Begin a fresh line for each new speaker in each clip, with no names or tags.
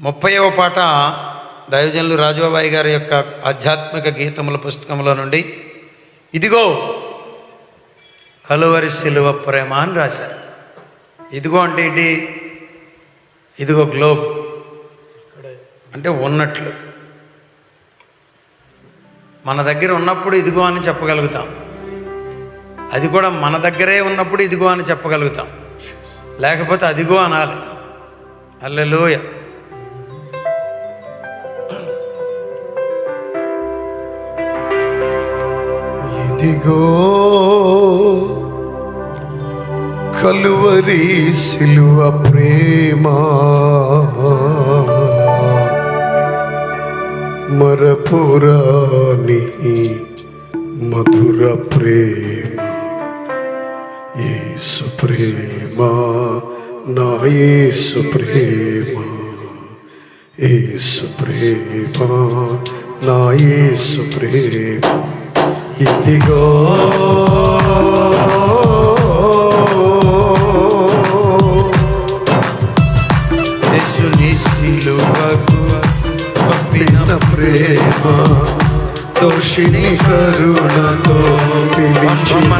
ముప్పైవ పాట దైవజనులు రాజుబాబాయి గారి యొక్క ఆధ్యాత్మిక గీతముల పుస్తకంలో నుండి ఇదిగో కలువరి సిలువ ప్రేమ అని రాశారు. ఇదిగో అంటే ఏంటి? ఇదిగో గ్లోబ్. అంటే ఉన్నట్లు. మన దగ్గర ఉన్నప్పుడు ఇదిగో అని చెప్పగలుగుతాం. అది కూడా మన దగ్గరే ఉన్నప్పుడు ఇదిగో అని చెప్పగలుగుతాం. లేకపోతే అదిగో అనాలి. అల్లెలోయ.
ఇదిగో కలువరి సిలువ ప్రేమ. మరపురాని మధుర ప్రేమ యేసు ప్రేమ నా యేసు ప్రేమ యేసు ప్రేమ నా యేసు ప్రేమ. ఇదిగో.
యేసుని సిలువకు పంపిన
ప్రేమ దోషిని కరుణతో పిలిచిన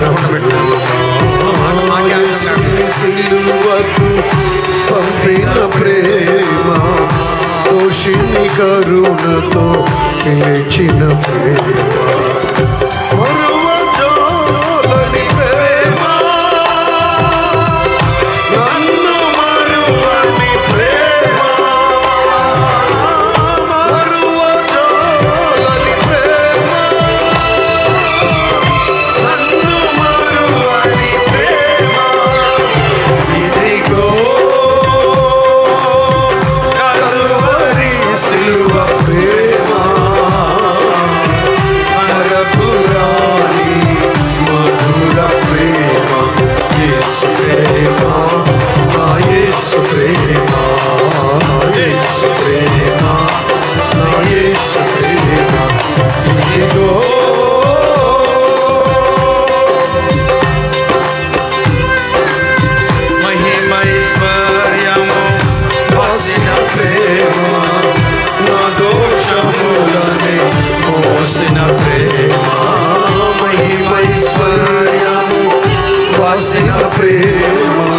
సిలువకు పంపిన ప్రేమ దోషిని కరుణతో పిలిచిన ప్రేమ. వాసిన ప్రేమ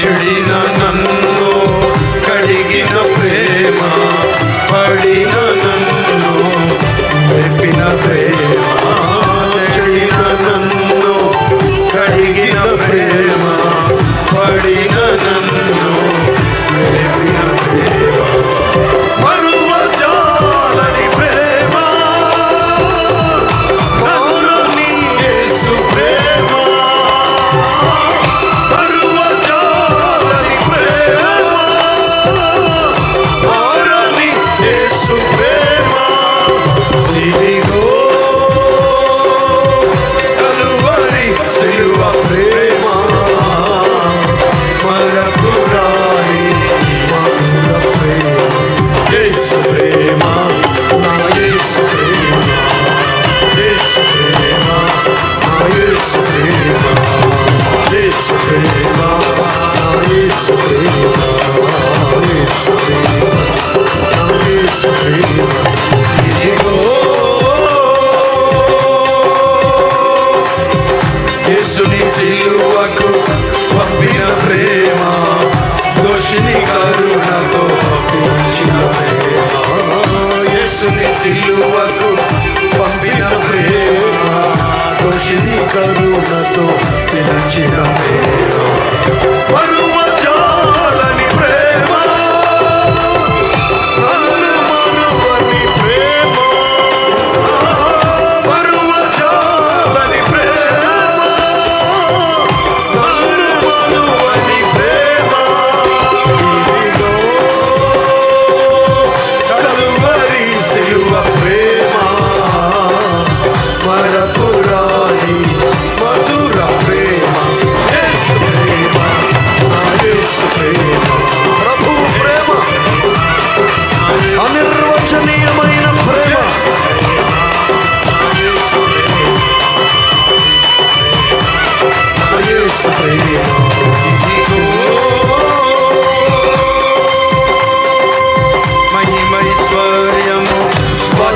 చెడిన నన్ను కడిగిన ప్రేమ పడిన యేసుని సిలువకు పంపిన ప్రేమ దోషిని కరుణతో పంపించిన ప్రేమ యేసుని సిలువకు పంపిన ప్రేమ దోషి దోషిని కరుణతో పిలిచిన ప్రేమ మరువజాలని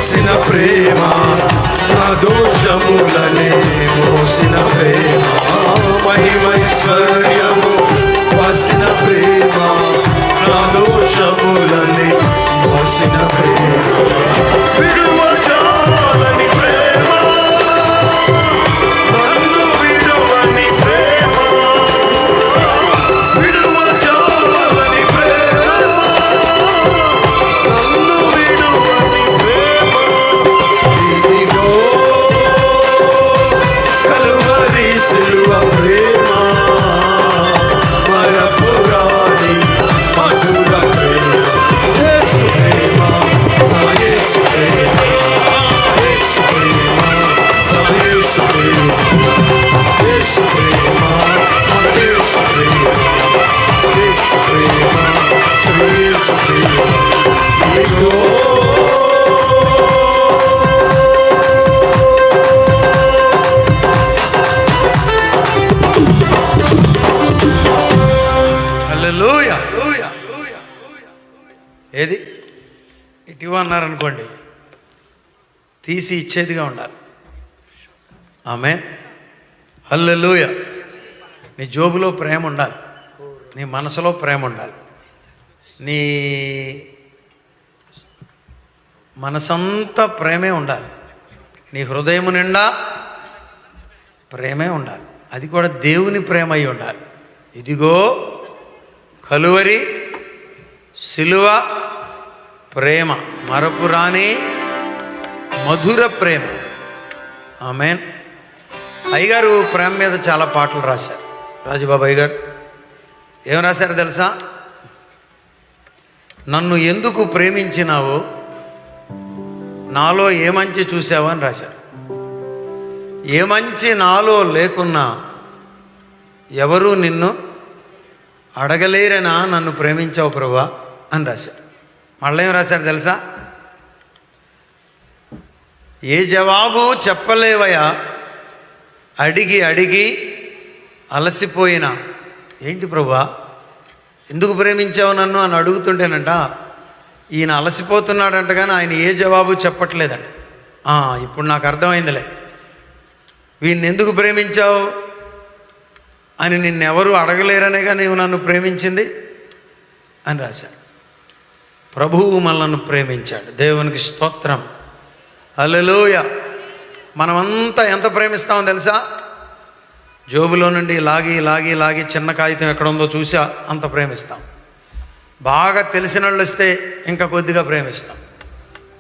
మోసిన ప్రేమ నా దోషములనే మోసిన ప్రేమ మహిమైశ్వర్యము వసిన ప్రేమ నా దోషములనే మోసిన ప్రేమ విడువజాలని
ఏది? ఇటీవ అన్నారనుకోండి తీసి ఇచ్చేదిగా ఉండాలి. ఆమె హల్లెలూయ. నీ జోబులో ప్రేమ ఉండాలి. నీ మనసులో ప్రేమ ఉండాలి. నీ మనసంతా ప్రేమే ఉండాలి. నీ హృదయం నిండా ప్రేమే ఉండాలి. అది కూడా దేవుని ప్రేమ అయి ఉండాలి. ఇదిగో కలువరి సిలువ ప్రేమ. మరపురాని మధుర ప్రేమ. ఆమెన్. అయ్యగారు ప్రేమ మీద చాలా పాటలు రాశారు. రాజుబాబు అయ్యగారు ఏం రాశారు తెలుసా? నన్ను ఎందుకు ప్రేమించినావో నాలో ఏ మంచి చూసావో అని రాశారు. ఏ మంచి నాలో లేకున్నా ఎవరు నిన్ను అడగలేరనా నన్ను ప్రేమించావు ప్రభా అని రాశారు. మళ్ళీ ఏం రాశారు తెలుసా? ఏ జవాబు చెప్పలేవయా అడిగి అడిగి అలసిపోయిన. ఏంటి ప్రభా? ఎందుకు ప్రేమించావు నన్ను అని అడుగుతుంటేనంట ఈయన అలసిపోతున్నాడంట కానీ ఆయన ఏ జవాబు చెప్పట్లేదంట. ఇప్పుడు నాకు అర్థమైందిలే. వీడిని ఎందుకు ప్రేమించావు? అని నిన్నెవరూ అడగలేరనేగా నీవు నన్ను ప్రేమించింది? అని రాశాడు. ప్రభువు మనల్ని ప్రేమించాడు. దేవునికి స్తోత్రం. అలలోయ మనమంతా ఎంత ప్రేమిస్తామో తెలుసా? జోబులో నుండి లాగి లాగి లాగి చిన్న కాగితం ఎక్కడ ఉందో చూసి అంత ప్రేమిస్తాం. బాగా తెలిసిన వాళ్ళు వస్తే ఇంకా కొద్దిగా ప్రేమిస్తాం.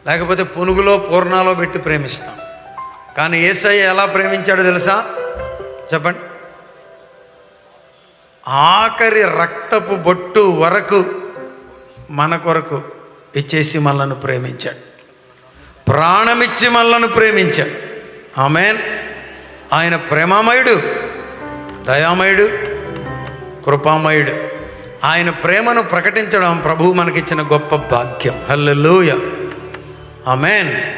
లేకపోతే పునుగులో పూర్ణాలో పెట్టి ప్రేమిస్తాం. కానీ ఏసయ్య ఎలా ప్రేమించాడో తెలుసా? చెప్పండి. ఆఖరి రక్తపు బొట్టు వరకు మన కొరకు ఇచ్చేసి మనల్ని ప్రేమించాడు. ప్రాణమిచ్చి మనల్ని ప్రేమించాడు. ఆమెన్. ఆయన ప్రేమామయుడు దయామయుడు కృపామయుడు. ఆయన ప్రేమను ప్రకటించడం ప్రభువు మనకిచ్చిన గొప్ప భాగ్యం. హల్లెలూయ. ఆమెన్.